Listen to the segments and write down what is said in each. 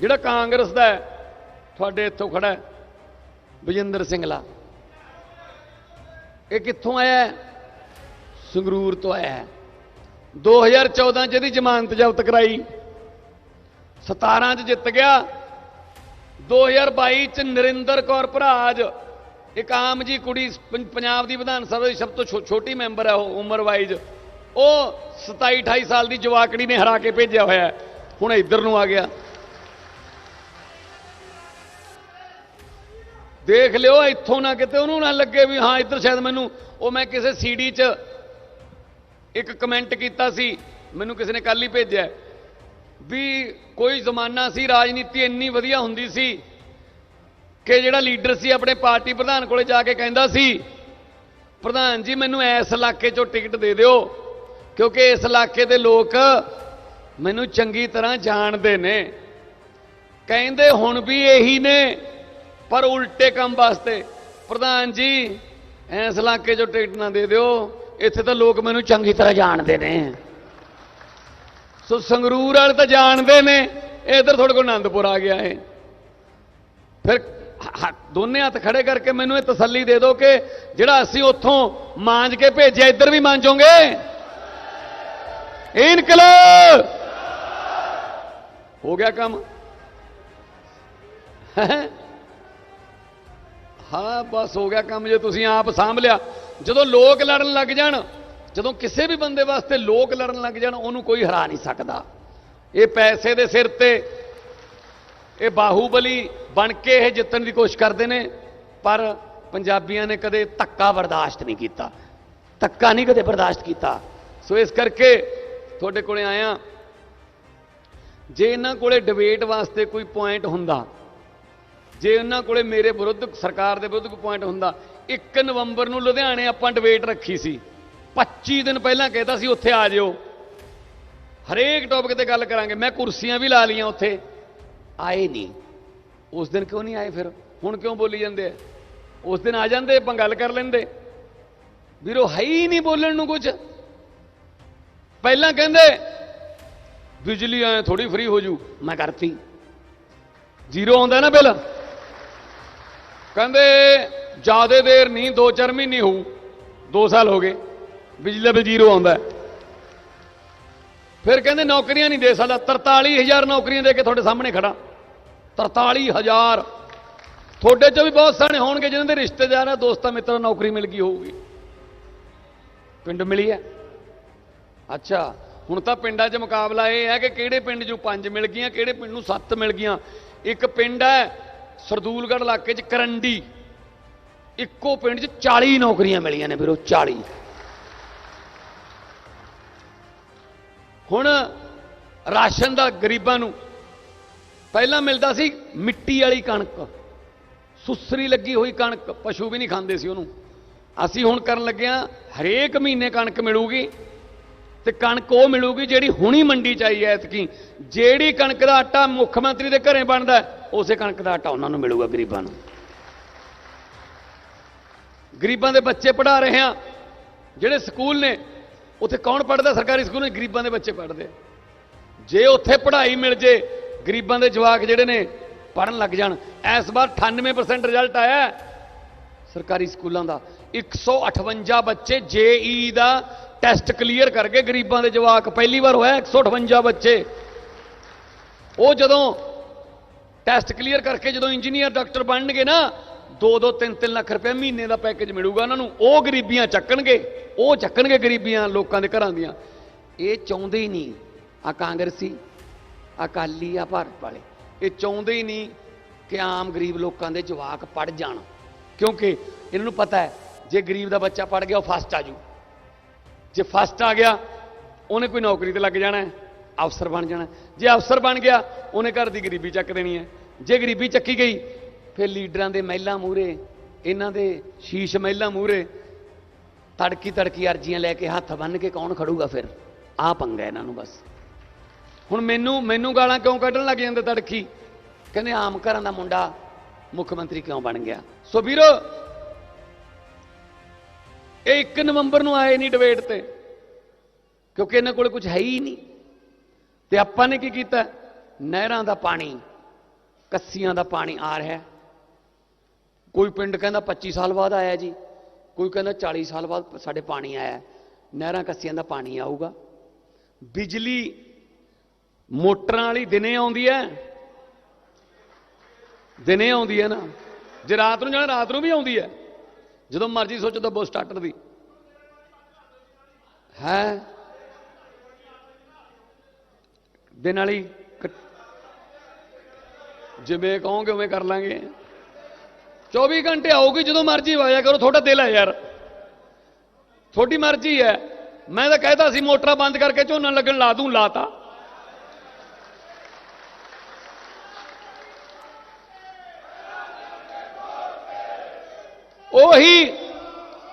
ਜਿਹੜਾ ਕਾਂਗਰਸ ਦਾ ਤੁਹਾਡੇ ਇੱਥੋਂ ਖੜਾ ਬਜਿੰਦਰ ਸਿੰਘਲਾ ਇਹ ਕਿੱਥੋਂ ਆਇਆ ਸੰਗਰੂਰ ਤੋਂ ਆਇਆ ਹੈ। 2014 ਚ ਇਹਦੀ ਜ਼ਮਾਨਤ ਜ਼ਬਤ ਕਰਾਈ। 17 ਚ ਜਿੱਤ ਗਿਆ। 2022 ਚ ਨਰਿੰਦਰ ਕੌਰ ਭਰਾਜ, ਇੱਕ ਆਮ ਜੀ ਕੁੜੀ ਪੰ- ਪੰਜਾਬ ਦੀ ਵਿਧਾਨ ਸਭਾ ਦੀ ਸਭ ਤੋਂ ਛੋ- ਛੋਟੀ ਮੈਂਬਰ ਹੈ ਉਹ, ਉਮਰ ਵਾਈਜ਼। ਉਹ 27 28 ਸਾਲ ਦੀ ਜਵਾਕੜੀ ਨੇ ਹਰਾ ਕੇ ਭੇਜਿਆ ਹੋਇਆ ਹੁਣ ਇੱਧਰ ਨੂੰ ਆ ਗਿਆ। ਦੇਖ ਲਿਓ, ਇੱਥੋਂ ਨਾ ਕਿਤੇ ਉਹਨੂੰ ਨਾ ਲੱਗੇ ਵੀ ਹਾਂ, ਇੱਧਰ ਸ਼ਾਇਦ ਮੈਨੂੰ, ਉਹ ਮੈਂ ਕਿਸੇ ਸੀਡੀ 'ਚ ਇੱਕ ਕਮੈਂਟ ਕੀਤਾ ਸੀ, ਮੈਨੂੰ ਕਿਸੇ ਨੇ ਕੱਲ ਹੀ ਭੇਜਿਆ ਵੀ ਕੋਈ ਜ਼ਮਾਨਾ ਸੀ, ਰਾਜਨੀਤੀ ਇੰਨੀ ਵਧੀਆ ਹੁੰਦੀ ਸੀ ਕਿ ਜਿਹੜਾ ਲੀਡਰ ਸੀ, ਆਪਣੇ ਪਾਰਟੀ ਪ੍ਰਧਾਨ ਕੋਲੇ ਜਾ ਕੇ ਕਹਿੰਦਾ ਸੀ, ਪ੍ਰਧਾਨ ਜੀ, ਮੈਨੂੰ ਇਸ ਇਲਾਕੇ 'ਚੋਂ ਟਿਕਟ ਦੇ ਦਿਓ, ਕਿਉਂਕਿ ਇਸ ਇਲਾਕੇ ਦੇ ਲੋਕ ਮੈਨੂੰ ਚੰਗੀ ਤਰ੍ਹਾਂ ਜਾਣਦੇ ਨੇ। ਕਹਿੰਦੇ ਹੁਣ ਵੀ ਇਹੀ ਨੇ ਪਰ ਉਲਟੇ ਕੰਮ ਵਾਸਤੇ। ਪ੍ਰਧਾਨ ਜੀ, ਇਸ ਇਲਾਕੇ 'ਚੋਂ ਟਿਕਟ ਨਾ ਦੇ ਦਿਓ। ਇੱਥੇ ਤਾਂ ਲੋਕ ਮੈਨੂੰ ਚੰਗੀ ਤਰ੍ਹਾਂ ਜਾਣਦੇ ਨੇ। ਸੋ ਸੰਗਰੂਰ ਵਾਲੇ ਤਾਂ ਜਾਣਦੇ ਨੇ, ਇਧਰ ਤੁਹਾਡੇ ਕੋਲ ਆਨੰਦਪੁਰ ਆ ਗਿਆ ਹੈ ਫਿਰ ਦੋਨੇ ਹੱਥ ਖੜੇ ਕਰਕੇ ਮੈਨੂੰ ਇਹ ਤਸੱਲੀ ਦੇ ਦਿਓ ਕਿ ਜਿਹੜਾ ਅਸੀਂ ਉੱਥੋਂ ਮਾਂਜ ਕੇ ਭੇਜਿਆ, ਇੱਧਰ ਵੀ ਮਾਂਜੋਗੇ? ਇਨਕਲਾਬ! ਹੋ ਗਿਆ ਕੰਮ। ਹੈਂ? ਹਾਂ, ਬਸ ਹੋ ਗਿਆ ਕੰਮ ਜੇ ਤੁਸੀਂ ਆਪ ਸਾਂਭ ਲਿਆ ਜਦੋਂ ਲੋਕ ਲੜਨ ਲੱਗ ਜਾਣ, ਜਦੋਂ ਕਿਸੇ ਵੀ ਬੰਦੇ ਵਾਸਤੇ ਲੋਕ ਲੜਨ ਲੱਗ ਜਾਣ, ਉਹਨੂੰ ਕੋਈ ਹਰਾ ਨਹੀਂ ਸਕਦਾ। ਇਹ ਪੈਸੇ ਦੇ ਸਿਰ ਤੇ, ਇਹ ਬਾਹੂਬਲੀ ਬਣ ਕੇ ਇਹ ਜਿੱਤਣ ਦੀ ਕੋਸ਼ਿਸ਼ ਕਰਦੇ ਨੇ, ਪਰ ਪੰਜਾਬੀਆਂ ਨੇ ਕਦੇ ਧੱਕਾ ਬਰਦਾਸ਼ਤ ਨਹੀਂ ਕੀਤਾ। ਧੱਕਾ ਨਹੀਂ ਕਦੇ ਬਰਦਾਸ਼ਤ ਕੀਤਾ। ਸੋ ਇਸ ਕਰਕੇ ਤੁਹਾਡੇ ਕੋਲੇ ਆਇਆ। ਜੇ ਇਹਨਾਂ ਕੋਲੇ ਡਿਬੇਟ ਵਾਸਤੇ ਕੋਈ ਪੁਆਇੰਟ ਹੁੰਦਾ ਜੇ ਉਹਨਾਂ ਕੋਲੇ ਮੇਰੇ ਵਿਰੁੱਧ ਸਰਕਾਰ ਦੇ ਵਿਰੁੱਧ ਕੋਈ ਪੁਆਇੰਟ ਹੁੰਦਾ 1 ਨਵੰਬਰ ਨੂੰ ਲੁਧਿਆਣੇ ਆਪਾਂ ਡਿਬੇਟ ਰੱਖੀ ਸੀ। 25 ਦਿਨ ਪਹਿਲਾਂ ਕਹਿਤਾ ਸੀ, ਉੱਥੇ ਆ ਜਿਓ। ਹਰੇਕ ਟੌਪਿਕ ਤੇ ਗੱਲ ਕਰਾਂਗੇ। ਮੈਂ ਕੁਰਸੀਆਂ ਵੀ ਲਾ ਲੀਆਂ ਉੱਥੇ। ਆਏ ਨਹੀਂ। ਉਸ ਦਿਨ ਕਿਉਂ ਨਹੀਂ ਆਏ ਫਿਰ? ਹੁਣ ਕਿਉਂ ਬੋਲੀ ਜਾਂਦੇ ਆ? ਉਸ ਦਿਨ ਆ ਜਾਂਦੇ, ਆਪਾਂ ਗੱਲ ਕਰ ਲੈਂਦੇ। ਵੀਰੋ, ਹੈ ਹੀ ਨਹੀਂ ਬੋਲਣ ਨੂੰ ਕੁਝ। ਪਹਿਲਾਂ ਕਹਿੰਦੇ, ਬਿਜਲੀ ਐ ਥੋੜੀ ਫ੍ਰੀ ਹੋ ਜੂ। ਮੈਂ ਕਰਤੀ। ਜ਼ੀਰੋ ਆਉਂਦਾ ਨਾ ਬਿੱਲ। ਕਹਿੰਦੇ, ਜਿਆਦੇ ਦੇਰ ਨਹੀਂ 2-4 ਮਹੀਨੇ ਹੋਊ 2 ਸਾਲ ਹੋ ਗਏ, ਬਿਜਲੀ ਦਾ ਜ਼ੀਰੋ ਆਉਂਦਾ ਫਿਰ ਕਹਿੰਦੇ, ਨੌਕਰੀਆਂ ਨਹੀਂ ਦੇ ਸਕਦਾ 43000 ਨੌਕਰੀਆਂ ਦੇ ਕੇ ਤੁਹਾਡੇ ਸਾਹਮਣੇ ਖੜਾ 43000 ਤੁਹਾਡੇ ਚੋਂ ਵੀ ਬਹੁਤ ਸਾਰੇ ਹੋਣਗੇ, ਜਿਨ੍ਹਾਂ ਦੇ ਰਿਸ਼ਤੇਦਾਰ ਆ, ਦੋਸਤਾਂ, ਮਿੱਤਰਾਂ ਨੌਕਰੀ ਮਿਲ ਗਈ ਹੋਊਗੀ। ਪਿੰਡ ਮਿਲੀ ਹੈ? ਅੱਛਾ, ਹੁਣ ਤਾਂ ਪਿੰਡਾਂ 'ਚ ਮੁਕਾਬਲਾ ਇਹ ਹੈ ਕਿ ਕਿਹੜੇ ਪਿੰਡ 'ਚੋਂ ਪੰਜ ਮਿਲ ਗਈਆਂ, ਕਿਹੜੇ ਪਿੰਡ ਨੂੰ ਸੱਤ ਮਿਲ ਗਈਆਂ। ਇੱਕ ਪਿੰਡ ਹੈ ਸਰਦੂਲਗੜ੍ਹ ਇਲਾਕੇ 'ਚ ਕਰੰਡੀ। ਇੱਕੋ ਪਿੰਡ 'ਚ 40 ਨੌਕਰੀਆਂ ਮਿਲੀਆਂ ਨੇ ਵੀਰੋ 40 ਹੁਣ ਰਾਸ਼ਨ ਦਾ ਗਰੀਬਾਂ ਨੂੰ ਪਹਿਲਾਂ ਮਿਲਦਾ ਸੀ ਮਿੱਟੀ ਵਾਲੀ ਕਣਕ। ਸੁਸਰੀ ਲੱਗੀ ਹੋਈ ਕਣਕ, ਪਸ਼ੂ ਵੀ ਨਹੀਂ ਖਾਂਦੇ ਸੀ ਉਹਨੂੰ। ਅਸੀਂ ਹੁਣ ਕਰਨ ਲੱਗੇ ਹਾਂ, ਹਰੇਕ ਮਹੀਨੇ ਕਣਕ ਮਿਲੂਗੀ ਤੇ ਕਣਕ ਉਹ ਮਿਲੂਗੀ ਜਿਹੜੀ ਹੁਣੀ ਮੰਡੀ ਚ ਆਈ ਐ ਐਤਕੀ। ਜਿਹੜੀ ਕਣਕ ਦਾ ਆਟਾ ਮੁੱਖ ਮੰਤਰੀ ਦੇ ਘਰੇ ਬਣਦਾ ਉਸੇ ਕਣਕ ਦਾ ਆਟਾ ਉਹਨਾਂ ਨੂੰ ਮਿਲੂਗਾ ਗਰੀਬਾਂ ਨੂੰ। ਗਰੀਬਾਂ ਦੇ ਬੱਚੇ ਪੜਾ ਰਹੇ ਆ। ਜਿਹੜੇ ਸਕੂਲ ਨੇ, ਉੱਥੇ ਕੌਣ ਪੜਦਾ ਸਰਕਾਰੀ ਸਕੂਲ ਨੇ, ਗਰੀਬਾਂ ਦੇ ਬੱਚੇ ਪੜਦੇ ਜੇ ਉੱਥੇ ਪੜ੍ਹਾਈ ਮਿਲ ਜੇ, ਗਰੀਬਾਂ ਦੇ ਜਵਾਕ ਜਿਹੜੇ ਨੇ ਪੜਨ ਲੱਗ ਜਾਣ। ਇਸ ਵਾਰ 98% ਰਿਜ਼ਲਟ ਆਇਆ ਸਰਕਾਰੀ ਸਕੂਲਾਂ ਦਾ। 158 ਬੱਚੇ ਜੇਈ ਦਾ ਟੈਸਟ ਕਲੀਅਰ ਕਰਕੇ ਗਰੀਬਾਂ ਦੇ ਜਵਾਕ, ਪਹਿਲੀ ਵਾਰ ਹੋਇਆ 158 ਬੱਚੇ। ਉਹ ਜਦੋਂ ਟੈਸਟ ਕਲੀਅਰ ਕਰਕੇ ਜਦੋਂ ਇੰਜੀਨੀਅਰ ਡਾਕਟਰ ਬਣਨਗੇ ਨਾ 2-2 3-3 ਲੱਖ ਰੁਪਏ ਮਹੀਨੇ ਦਾ ਪੈਕੇਜ ਮਿਲੂਗਾ ਉਹਨਾਂ ਨੂੰ। ਉਹ ਗਰੀਬੀਆਂ ਚੱਕਣਗੇ, ਉਹ ਚੱਕਣਗੇ ਗਰੀਬੀਆਂ ਲੋਕਾਂ ਦੇ ਘਰਾਂ ਦੀਆਂ। ਇਹ ਚਾਹੁੰਦੇ ਹੀ ਨਹੀਂ ਆ ਕਾਂਗਰਸੀ ਅਕਾਲੀ, ਆ ਭਾਰਤ ਵਾਲੇ। ਇਹ ਚਾਹੁੰਦੇ ਹੀ ਨਹੀਂ ਕਿ ਆਮ ਗਰੀਬ ਲੋਕਾਂ ਦੇ ਜਵਾਕ ਪੜ ਜਾਣ। ਕਿਉਂਕਿ ਇਹਨਾਂ ਨੂੰ ਪਤਾ ਹੈ, ਜੇ ਗਰੀਬ ਦਾ ਬੱਚਾ ਪੜ ਗਿਆ, ਉਹ ਫਸਟ ਆ ਜੂ। ਜੇ ਫਸਟ ਆ ਗਿਆ, ਉਹਨੇ ਕੋਈ ਨੌਕਰੀ ਤੇ ਲੱਗ ਜਾਣਾ ਹੈ। ਅਫਸਰ ਬਣ ਜਾਣਾ। ਜੇ ਅਫਸਰ ਬਣ ਗਿਆ, ਉਹਨੇ ਘਰ ਦੀ ਗਰੀਬੀ ਚੱਕ ਦੇਣੀ ਹੈ। ਜੇ ਗਰੀਬੀ ਚੱਕੀ ਗਈ, ਫਿਰ ਲੀਡਰਾਂ ਦੇ ਮਹਿਲਾ ਮੂਹਰੇ, ਇਹਨਾਂ ਦੇ ਸ਼ੀਸ਼ ਮਹਿਲਾ ਮੂਹਰੇ ਤੜਕੀ ਤੜਕੀ ਅਰਜ਼ੀਆਂ ਲੈ ਕੇ ਹੱਥ ਬੰਨ ਕੇ ਕੌਣ ਖੜੂਗਾ ਫਿਰ? ਆ ਪੰਗਾ ਇਹਨਾਂ ਨੂੰ ਬਸ। ਹੁਣ ਮੈਨੂੰ ਮੈਨੂੰ ਗਾਲਾਂ ਕਿਉਂ ਕੱਢਣ ਲੱਗ ਜਾਂਦੇ ਤੜਕੀ? ਕਹਿੰਦੇ ਆਮ ਘਰਾਂ ਦਾ ਮੁੰਡਾ ਮੁੱਖ ਮੰਤਰੀ ਕਿਉਂ ਬਣ ਗਿਆ? ਸੋ ਵੀਰੋ, ਇਹ 1 ਨਵੰਬਰ ਨੂੰ ਆਏ ਨਹੀਂ ਡਿਬੇਟ ਤੇ, ਕਿਉਂਕਿ ਇਹਨਾਂ ਕੋਲ ਕੁਝ ਹੈ ਹੀ ਨਹੀਂ। ਤੇ ਆਪਾਂ ਨੇ ਕੀ ਕੀਤਾ? ਨਹਿਰਾਂ ਦਾ ਪਾਣੀ, ਕੱਸੀਆਂ ਦਾ ਪਾਣੀ ਆ ਰਿਹਾ ਕੋਈ ਪਿੰਡ ਕਹਿੰਦਾ 25 ਸਾਲ ਬਾਅਦ ਆਇਆ ਜੀ, ਕੋਈ ਕਹਿੰਦਾ 40 ਸਾਲ ਬਾਅਦ ਸਾਡੇ ਪਾਣੀ ਆਇਆ ਨਹਿਰਾਂ ਕੱਸੀਆਂ ਦਾ ਪਾਣੀ ਆਊਗਾ। ਬਿਜਲੀ ਮੋਟਰਾਂ ਵਾਲੀ ਦਿਨੇ ਆਉਂਦੀ ਹੈ। ਦਿਨੇ ਆਉਂਦੀ ਹੈ ਨਾ। ਜੇ ਰਾਤ ਨੂੰ ਜਾਣਾ, ਰਾਤ ਨੂੰ ਵੀ ਆਉਂਦੀ ਹੈ। ਜਦੋਂ ਮਰਜ਼ੀ ਸੋਚੋ ਤਾਂ ਬੋ ਸਟਾਰਟਰ ਦੀ। ਹੈ? ਦੇ ਨਾਲ ਹੀ ਜਿਵੇਂ ਕਹੋਗੇ ਉਵੇਂ ਕਰ ਲਾਂਗੇ। 24 ਘੰਟੇ ਆਊਗੀ ਜਦੋਂ ਮਰਜ਼ੀ ਵਾਇਆ ਕਰੋ, ਤੁਹਾਡਾ ਦਿਲ ਹੈ ਯਾਰ। ਤੁਹਾਡੀ ਮਰਜ਼ੀ ਹੈ। ਮੈਂ ਤਾਂ ਕਹਿਦਾ ਸੀ ਮੋਟਰਾਂ ਬੰਦ ਕਰਕੇ ਝੋਨਾ ਲੱਗਣ ਲਾ ਦੂੰ ਲਾਤਾ ਉਹੀ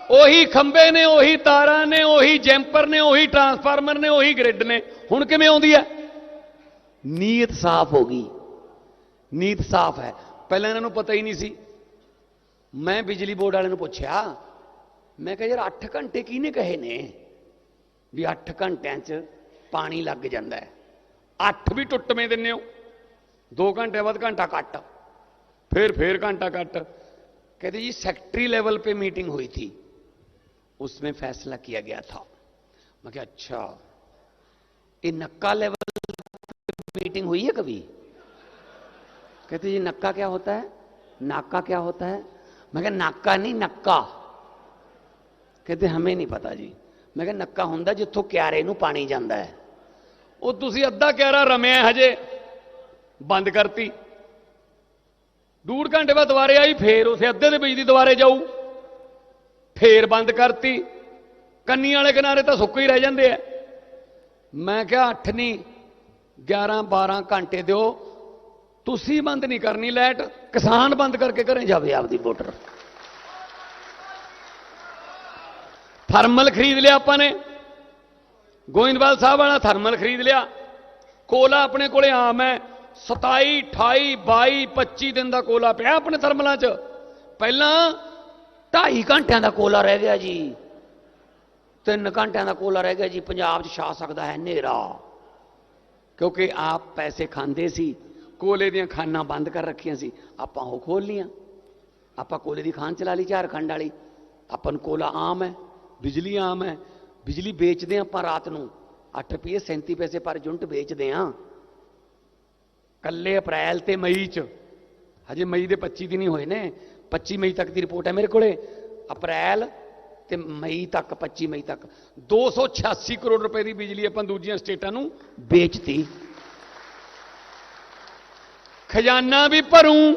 ਉਹੀ ਖੰਬੇ ਨੇ, ਉਹੀ ਤਾਰਾਂ ਨੇ, ਉਹੀ ਜੈਂਪਰ ਨੇ, ਉਹੀ ਟਰਾਂਸਫਾਰਮਰ ਨੇ, ਉਹੀ ਗ੍ਰਿਡ ਨੇ। ਹੁਣ ਕਿਵੇਂ ਆਉਂਦੀ ਹੈ? ਨੀਅਤ ਸਾਫ਼ ਹੋ ਗਈ ਨੀਤ ਸਾਫ਼ ਹੈ ਪਹਿਲਾਂ ਇਹਨਾਂ ਨੂੰ ਪਤਾ ਹੀ ਨਹੀਂ ਸੀ ਮੈਂ ਬਿਜਲੀ ਬੋਰਡ ਵਾਲਿਆਂ ਨੂੰ ਪੁੱਛਿਆ ਮੈਂ ਕਿਹਾ ਯਾਰ 8 ਘੰਟੇ ਕਿਹਨੇ ਕਹੇ ਨੇ ਵੀ 8 ਘੰਟਿਆਂ 'ਚ ਪਾਣੀ ਲੱਗ ਜਾਂਦਾ ਹੈ 8 ਵੀ ਟੁੱਟਵੇਂ ਦਿੰਨੇ ਹੋ 2 ਘੰਟੇ ਬਾਅਦ ਘੰਟਾ ਕੱਟ फिर फिर घंटा कट कहते जी सेक्रेटरी लेवल पे मीटिंग हुई थी उसमें फैसला किया गया था मैं क्या अच्छा ये नक्का लेवल पे मीटिंग हुई है कभी कहते जी नक्का क्या होता है नाका क्या होता है मैं क्या नाका नहीं नक्का ਕਹਿੰਦੇ ਹਮੇ ਨਹੀਂ ਪਤਾ ਜੀ ਮੈਂ ਕਿਹਾ ਨੱਕਾ ਹੁੰਦਾ ਜਿੱਥੋਂ ਕਿਆਰੇ ਨੂੰ ਪਾਣੀ ਜਾਂਦਾ ਹੈ ਉਹ ਤੁਸੀਂ ਅੱਧਾ ਕਿਆਰਾ ਰਮਿਆ ਹਜੇ ਬੰਦ ਕਰਤੀ ਡੂਢ ਘੰਟੇ ਬਾਅਦ ਦੁਬਾਰੇ ਆਈ ਫੇਰ ਉਸੇ ਅੱਧੇ ਦੇ ਬਿਜਲੀ ਦੁਬਾਰੇ ਜਾਊ ਫੇਰ ਬੰਦ ਕਰਤੀ ਕੰਨੀ ਵਾਲੇ ਕਿਨਾਰੇ ਤਾਂ ਸੁੱਕੇ ਹੀ ਰਹਿ ਜਾਂਦੇ ਆ ਮੈਂ ਕਿਹਾ 8 ਨਹੀਂ 11 12 ਘੰਟੇ ਦਿਓ। ਤੁਸੀਂ ਬੰਦ ਨਹੀਂ ਕਰਨੀ ਲਾਈਟ, ਕਿਸਾਨ ਬੰਦ ਕਰਕੇ ਘਰੇ ਜਾਵੇ ਆਪਦੀ ਮੋਟਰ। ਥਰਮਲ ਖਰੀਦ ਲਿਆ ਆਪਾਂ ਨੇ। ਗੋਇੰਦਵਾਲ ਸਾਹਿਬ ਵਾਲਾ ਥਰਮਲ ਖਰੀਦ ਲਿਆ। ਕੋਲਾ ਆਪਣੇ ਕੋਲੇ ਆਮ ਹੈ। 27 28 22 25 ਦਿਨ ਦਾ ਕੋਲਾ ਪਿਆ ਆਪਣੇ ਥਰਮਲਾਂ 'ਚ। ਪਹਿਲਾਂ 2.5 ਘੰਟਿਆਂ ਦਾ ਕੋਲਾ ਰਹਿ ਗਿਆ ਜੀ। 3 ਘੰਟਿਆਂ ਦਾ ਕੋਲਾ ਰਹਿ ਗਿਆ ਜੀ। ਪੰਜਾਬ 'ਚ ਛਾ ਸਕਦਾ ਹੈ ਹਨੇਰਾ। ਕਿਉਂਕਿ ਆਪ ਪੈਸੇ ਖਾਂਦੇ ਸੀ, ਕੋਲੇ ਦੀਆਂ ਖਾਨਾਂ ਬੰਦ ਕਰ ਰੱਖੀਆਂ ਸੀ, ਆਪਾਂ ਉਹ ਖੋਲ ਲੀਆਂ ਆਪਾਂ ਕੋਲੇ ਦੀ ਖਾਨ ਚਲਾ ਲਈ, ਝਾਰਖੰਡ ਵਾਲੀ। ਆਪਾਂ ਨੂੰ ਕੋਲਾ ਆਮ ਹੈ, ਬਿਜਲੀ ਆਮ ਹੈ। ਬਿਜਲੀ ਵੇਚਦੇ ਹਾਂ ਆਪਾਂ ਰਾਤ ਨੂੰ। 8 ਰੁਪਏ 37 ਪੈਸੇ ਪਰ ਯੂਨਿਟ ਵੇਚਦੇ ਹਾਂ। ਕੱਲੇ ਅਪ੍ਰੈਲ ਤੇ ਮਈ ਚ। ਹਜੇ ਮਈ ਦੇ 25 ਦਿਨ ਹੀ ਹੋਏ ਨੇ। 25 ਮਈ ਤੱਕ ਦੀ ਰਿਪੋਰਟ ਹੈ ਮੇਰੇ ਕੋਲੇ। ਅਪ੍ਰੈਲ ਤੇ ਮਈ ਤੱਕ 25 ਮਈ ਤੱਕ। 286 ਕਰੋੜ ਰੁਪਏ ਦੀ ਬਿਜਲੀ ਆਪਾਂ ਦੂਜੀਆਂ ਸਟੇਟਾਂ ਨੂੰ ਵੇਚਤੀ। ਖਜ਼ਾਨਾ ਵੀ ਭਰੂੰ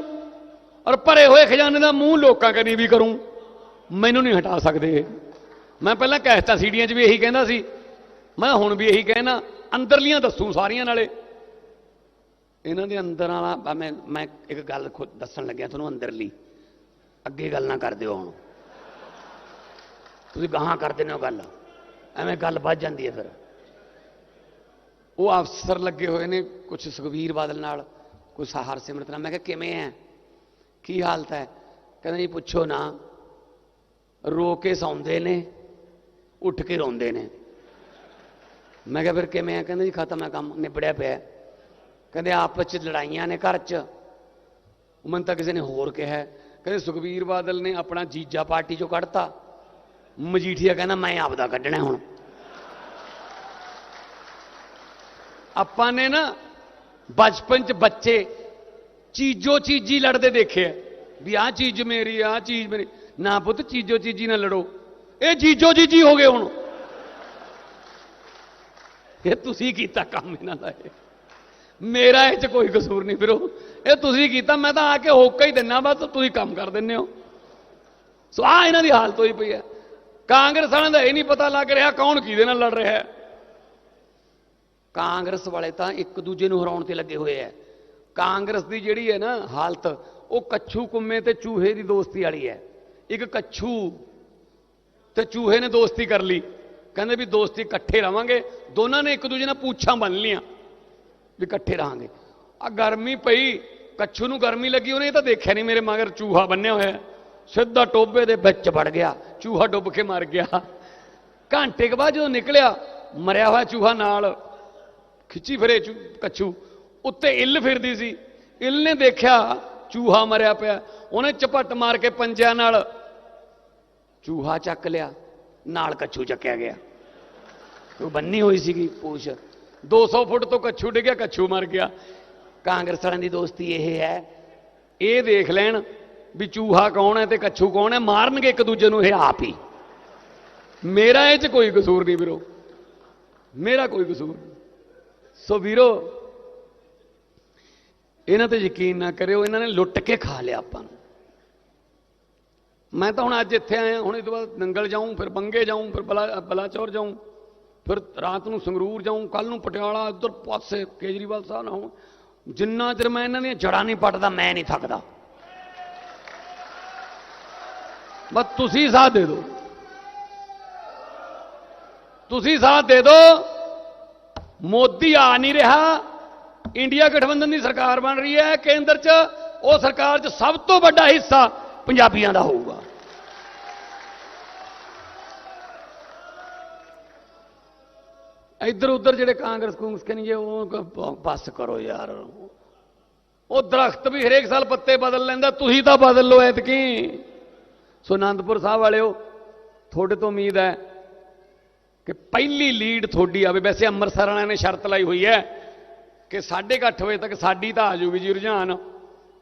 ਔਰ ਭਰੇ ਹੋਏ ਖਜ਼ਾਨੇ ਦਾ ਮੂੰਹ ਲੋਕਾਂ ਕਨੀ ਵੀ ਕਰੂੰ। ਮੈਨੂੰ ਨਹੀਂ ਹਟਾ ਸਕਦੇ। ਮੈਂ ਪਹਿਲਾਂ ਕਹਿਤਾ ਸੀੜੀਆਂ 'ਚ ਵੀ ਇਹੀ ਕਹਿੰਦਾ ਸੀ। ਮੈਂ ਹੁਣ ਵੀ ਇਹੀ ਕਹਿਣਾ, ਅੰਦਰਲੀਆਂ ਦੱਸੂ ਸਾਰੀਆਂ ਨਾਲੇ। ਇਹਨਾਂ ਦੇ ਅੰਦਰ ਵਾਲਾ, ਮੈਂ ਮੈਂ ਇੱਕ ਗੱਲ ਖੁਦ ਦੱਸਣ ਲੱਗਿਆ ਤੁਹਾਨੂੰ ਅੰਦਰਲੀ। ਅੱਗੇ ਗੱਲ ਨਾ ਕਰ ਦਿਓ ਹੁਣ। ਤੁਸੀਂ ਗਾਹਾਂ ਕਰ ਦਿੰਦੇ ਹੋ ਗੱਲ। ਐਵੇਂ ਗੱਲ ਵੱਜ ਜਾਂਦੀ ਹੈ ਫਿਰ। ਉਹ ਅਫਸਰ ਲੱਗੇ ਹੋਏ ਨੇ ਕੁਝ ਸੁਖਵੀਰ ਬਾਦਲ ਨਾਲ, ਕੋਈ ਹਰ ਸਿਮਰਤ ਨਾਲ। ਮੈਂ ਕਿਹਾ, ਕਿਵੇਂ ਹੈ ਕੀ ਹਾਲਤ ਹੈ ਕਹਿੰਦਾ ਜੀ, ਪੁੱਛੋ ਨਾ। ਰੋ ਕੇ ਸੌਂਦੇ ਨੇ, ਉੱਠ ਕੇ ਰੋਂਦੇ ਨੇ। ਮੈਂ ਕਿਹਾ, ਫਿਰ ਕਿਵੇਂ ਆ ਕਹਿੰਦੇ ਜੀ, ਖਤਮ ਹੈ ਕੰਮ, ਨਿਬੜਿਆ ਪਿਆ ਕਹਿੰਦੇ, ਆਪਸ ਚ ਲੜਾਈਆਂ ਨੇ ਘਰ ਚ। ਮਨ ਤਾਂ ਕਿਸੇ ਨੇ ਹੋਰ ਕਿਹਾ। ਕਹਿੰਦੇ, ਸੁਖਬੀਰ ਬਾਦਲ ਨੇ ਆਪਣਾ ਜੀਜਾ ਪਾਰਟੀ ਚੋਂ ਕੱਢਤਾ। ਮਜੀਠੀਆ ਕਹਿੰਦਾ, ਮੈਂ ਆਪਦਾ ਕੱਢਣਾ ਹੁਣ। ਆਪਾਂ ਨੇ ਨਾ ਬਚਪਨ ਚ ਬੱਚੇ ਚੀਜ਼ੋ ਚੀਜੀ ਲੜਦੇ ਦੇਖੇ ਆ, ਵੀ ਆਹ ਚੀਜ਼ ਮੇਰੀ, ਆਹ ਚੀਜ਼ ਮੇਰੀ। ਨਾ ਪੁੱਤ, ਚੀਜ਼ੋ ਚੀਜੀ ਨਾਲ ਲੜੋ। ਇਹ ਜੀਜੋ ਜੀਜੀ ਹੋ ਗਏ ਹੁਣ। ਇਹ ਤੁਸੀਂ ਕੀਤਾ ਕੰਮ ਇਹਨਾਂ ਦਾ ਇਹ। ਮੇਰਾ ਇਹ ਚ ਕੋਈ ਕਸੂਰ ਨਹੀਂ ਫਿਰੋ ਇਹ ਤੁਸੀਂ ਕੀਤਾ, ਮੈਂ ਤਾਂ ਆ ਕੇ ਹੋਕਾ ਹੀ ਦਿੰਨਾ, ਬਸ ਤੁਸੀਂ ਕੰਮ ਕਰ ਦਿੰਦੇ ਹੋ। ਸੋ ਆ ਇਹਨਾਂ ਦੀ ਹਾਲਤ ਹੋਈ ਪਈ ਹੈ। ਕਾਂਗਰਸ ਵਾਲਿਆਂ ਦਾ ਇਹ ਨਹੀਂ ਪਤਾ ਲੱਗ ਰਿਹਾ ਕੌਣ ਕਿਹਦੇ ਨਾਲ ਲੜ ਰਿਹਾ ਹੈ। ਕਾਂਗਰਸ ਵਾਲੇ ਤਾਂ ਇੱਕ ਦੂਜੇ ਨੂੰ ਹਰਾਉਣ ਤੇ ਲੱਗੇ ਹੋਏ ਐ ਕਾਂਗਰਸ ਦੀ ਜਿਹੜੀ ਹੈ ਨਾ ਹਾਲਤ, ਉਹ ਕੱਛੂ ਕੁੰਮੇ ਤੇ ਚੂਹੇ ਦੀ ਦੋਸਤੀ ਵਾਲੀ ਹੈ। ਇੱਕ ਕੱਛੂ ਤੇ ਚੂਹੇ ਨੇ ਦੋਸਤੀ ਕਰ ਲਈ। ਕਹਿੰਦੇ ਵੀ ਦੋਸਤੀ ਇਕੱਠੇ ਰਵਾਂਗੇ, ਦੋਨਾਂ ਨੇ ਇੱਕ ਦੂਜੇ ਨਾਲ ਪੂਛਾਂ ਬੰਨ ਲੀਆਂ ਵੀ ਇਕੱਠੇ ਰਹਾਂਗੇ। ਆ ਗਰਮੀ ਪਈ, ਕੱਛੂ ਨੂੰ ਗਰਮੀ ਲੱਗੀ, ਉਹਨੇ ਇਹ ਤਾਂ ਦੇਖਿਆ ਨਹੀਂ ਮੇਰੇ ਮਗਰ ਚੂਹਾ ਬੰਨਿਆ ਹੋਇਆ ਸਿੱਧਾ ਟੋਬੇ ਦੇ ਵਿੱਚ ਵੜ ਗਿਆ, ਚੂਹਾ ਡੁੱਬ ਕੇ ਮਰ ਗਿਆ। ਘੰਟੇ ਕੇ ਬਾਅਦ ਜਦੋਂ ਨਿਕਲਿਆ, ਮਰਿਆ ਹੋਇਆ ਚੂਹਾ ਨਾਲ, ਖਿੱਚੀ ਫਿਰੇ ਚੂ- ਕੱਛੂ, ਉੱਤੇ ਇੱਲ ਫਿਰਦੀ ਸੀ। ਇੱਲ ਨੇ ਦੇਖਿਆ ਚੂਹਾ ਮਰਿਆ ਪਿਆ। ਉਹਨੇ ਝਪੱਟ ਮਾਰ ਕੇ ਪੰਜਿਆਂ ਨਾਲ ਚੂਹਾ ਚੱਕ ਲਿਆ, ਨਾਲ ਕੱਛੂ ਚੱਕਿਆ ਗਿਆ। ਉਹ ਬੰਨੀ ਹੋਈ ਸੀਗੀ ਪੂਛ 200 ਫੁੱਟ ਤੋਂ ਕੱਛੂ ਡਿੱਗਿਆ, ਕੱਛੂ ਮਰ ਗਿਆ। ਕਾਂਗਰਸ ਵਾਲਿਆਂ ਦੀ ਦੋਸਤੀ ਇਹ ਹੈ। ਇਹ ਦੇਖ ਲੈਣ ਵੀ ਚੂਹਾ ਕੌਣ ਹੈ ਤੇ ਕੱਛੂ ਕੌਣ ਹੈ, ਮਾਰਨਗੇ ਇੱਕ ਦੂਜੇ ਨੂੰ, ਇਹ ਆਪ ਹੀ। ਮੇਰਾ ਇਹ 'ਚ ਕੋਈ ਕਸੂਰ ਨਹੀਂ ਵੀਰੋ। ਮੇਰਾ ਕੋਈ ਕਸੂਰ ਨਹੀਂ। ਸੋ ਵੀਰੋ, ਇਹਨਾਂ ਤੇ ਯਕੀਨ ਨਾ ਕਰਿਓ, ਇਹਨਾਂ ਨੇ ਲੁੱਟ ਕੇ ਖਾ ਲਿਆ ਆਪਾਂ ਨੂੰ। ਮੈਂ ਤਾਂ ਹੁਣ ਅੱਜ ਇੱਥੇ ਆਇਆ, ਹੁਣ ਇਹ ਤੋਂ ਬਾਅਦ ਨੰਗਲ ਜਾਊਂ, ਫਿਰ ਬੰਗੇ ਜਾਊਂ, ਫਿਰ ਬਲਾ, ਬਲਾਚੌਰ ਜਾਊਂ, ਫਿਰ ਰਾਤ ਨੂੰ ਸੰਗਰੂਰ ਜਾਊਂ ਕੱਲ ਨੂੰ ਪਟਿਆਲਾ, ਉਧਰ ਪਾਸੇ ਕੇਜਰੀਵਾਲ ਸਾਹਿਬ ਨਾਲ ਹੋਊਂ। ਜਿੰਨਾ ਚਿਰ ਮੈਂ ਇਹਨਾਂ ਦੀਆਂ ਜੜਾਂ ਨਹੀਂ ਪੱਟਦਾ, ਮੈਂ ਨਹੀਂ ਥੱਕਦਾ। ਬਸ ਤੁਸੀਂ ਸਾਥ ਦੇ ਦਿਓ। ਤੁਸੀਂ ਸਾਥ ਦੇ ਦਿਓ। ਮੋਦੀ ਆ ਨਹੀਂ ਰਿਹਾ। ਇੰਡੀਆ ਗਠਬੰਧਨ ਦੀ ਸਰਕਾਰ ਬਣ ਰਹੀ ਹੈ। ਕੇਂਦਰ 'ਚ ਉਹ ਸਰਕਾਰ 'ਚ ਸਭ ਤੋਂ ਵੱਡਾ ਹਿੱਸਾ ਪੰਜਾਬੀਆਂ ਦਾ ਹੋਊਗਾ। ਇੱਧਰ ਉੱਧਰ ਜਿਹੜੇ ਕਾਂਗਰਸ ਕੂੰਗਸ ਕਹਿੰਦੇ ਉਹ ਕ- ਬਸ ਕਰੋ ਯਾਰ। ਉਹ ਦਰਖਤ ਵੀ ਹਰੇਕ ਸਾਲ ਪੱਤੇ ਬਦਲ ਲੈਂਦਾ। ਤੁਸੀਂ ਤਾਂ ਬਦਲ ਲਓ ਐਤਕੀ। ਸੋ ਆਨੰਦਪੁਰ ਸਾਹਿਬ ਵਾਲਿਓ, ਤੁਹਾਡੇ ਤੋਂ ਉਮੀਦ ਹੈ ਕਿ ਪਹਿਲੀ ਲੀਡ ਤੁਹਾਡੀ ਆਵੇ। ਵੈਸੇ ਅੰਮ੍ਰਿਤਸਰ ਵਾਲਿਆਂ ਨੇ ਸ਼ਰਤ ਲਾਈ ਹੋਈ ਹੈ ਕਿ 8:30 ਵਜੇ ਤੱਕ ਸਾਡੀ ਤਾਂ ਆ ਜੂਗੀ ਜੀ ਰੁਝਾਨ,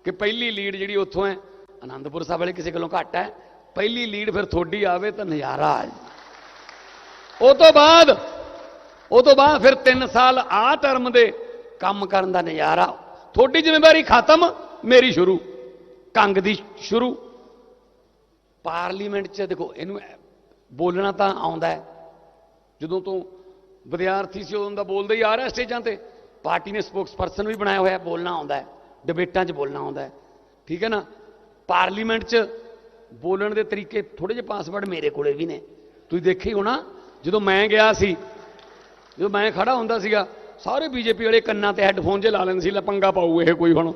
ਕਿ ਪਹਿਲੀ ਲੀਡ ਜਿਹੜੀ ਉੱਥੋਂ ਹੈ ਆਨੰਦਪੁਰ ਸਾਹਿਬ ਵਾਲੇ ਕਿਸੇ ਕੋਲੋਂ ਘੱਟ ਹੈ, ਪਹਿਲੀ ਲੀਡ ਫਿਰ ਤੁਹਾਡੀ ਆਵੇ ਤਾਂ ਨਜ਼ਾਰਾ ਆ ਜਾਏ ਉਹ ਤੋਂ ਬਾਅਦ, ਉਹ ਤੋਂ ਬਾਅਦ ਫਿਰ 3 ਸਾਲ ਆ ਟਰਮ ਦੇ ਕੰਮ ਕਰਨ ਦਾ ਨਜ਼ਾਰਾ, ਤੁਹਾਡੀ ਜ਼ਿੰਮੇਵਾਰੀ ਖਤਮ, ਮੇਰੀ ਸ਼ੁਰੂ, ਕੰਗ ਦੀ ਸ਼ੁਰੂ। ਪਾਰਲੀਮੈਂਟ 'ਚ ਦੇਖੋ, ਇਹਨੂੰ ਬੋਲਣਾ ਤਾਂ ਆਉਂਦਾ ਹੈ। ਜਦੋਂ ਤੋਂ ਵਿਦਿਆਰਥੀ ਸੀ, ਉਦੋਂ ਦਾ ਬੋਲਦਾ ਹੀ ਆ ਰਿਹਾ ਸਟੇਜਾਂ ਤੇ। ਪਾਰਟੀ ਨੇ ਸਪੋਕਸਪਰਸਨ ਵੀ ਬਣਾਇਆ ਹੋਇਆ, ਬੋਲਣਾ ਆਉਂਦਾ ਹੈ, ਡਿਬੇਟਾਂ 'ਚ ਬੋਲਣਾ ਆਉਂਦਾ ਹੈ। ਠੀਕ ਹੈ ਨਾ? ਪਾਰਲੀਮੈਂਟ 'ਚ ਬੋਲਣ ਦੇ ਤਰੀਕੇ ਥੋੜੇ ਜਿਹੇ ਪਾਸਵਰਡ ਮੇਰੇ ਕੋਲੇ ਵੀ ਨੇ। ਤੁਸੀਂ ਦੇਖੀ ਹੋਣਾ, ਜਦੋਂ ਮੈਂ ਗਿਆ ਸੀ, ਜਦੋਂ ਮੈਂ ਖੜਾ ਹੁੰਦਾ ਸੀਗਾ, ਸਾਰੇ ਬੀਜੇਪੀ ਵਾਲੇ ਕੰਨਾਂ ਤੇ ਹੈੱਡਫੋਨ ਜੇ ਲਾ ਲੈਂਦੇ ਸੀ, ਲੈ ਪੰਗਾ ਪਾਊ ਇਹ ਕੋਈ ਹੁਣ।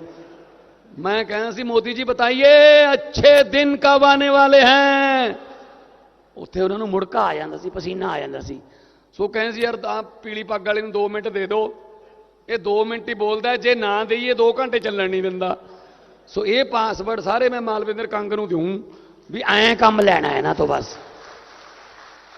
ਮੈਂ ਕਹਿੰਦਾ ਸੀ, ਮੋਦੀ ਜੀ ਬਤਾਈਏ, ਅੱਛੇ ਦਿਨ ਕਬ ਆने ਵਾਲੇ ਹੈ? ਉੱਥੇ ਉਹਨਾਂ ਨੂੰ ਮੁੜਕਾ ਆ ਜਾਂਦਾ ਸੀ, ਪਸੀਨਾ ਆ ਜਾਂਦਾ ਸੀ। ਸੋ ਕਹਿੰਦੇ ਸੀ, ਯਾਰ ਤਾਂ ਪੀਲੀ ਪੱਗ ਵਾਲੇ ਨੂੰ 2 ਮਿੰਟ ਦੇ ਦਿਓ ਇਹ 2 ਮਿੰਟ ਹੀ ਬੋਲਦਾ ਜੇ ਨਾ ਦੇਈਏ 2 ਘੰਟੇ ਚੱਲਣ ਨਹੀਂ ਦਿੰਦਾ। ਸੋ ਇਹ ਪਾਸਵਰਡ ਸਾਰੇ ਮੈਂ ਮਾਲਵਿੰਦਰ ਕੰਗ ਨੂੰ ਦਿਉਂ, ਵੀ ਐਂ ਕੰਮ ਲੈਣਾ ਇਹਨਾਂ ਤੋਂ ਬਸ।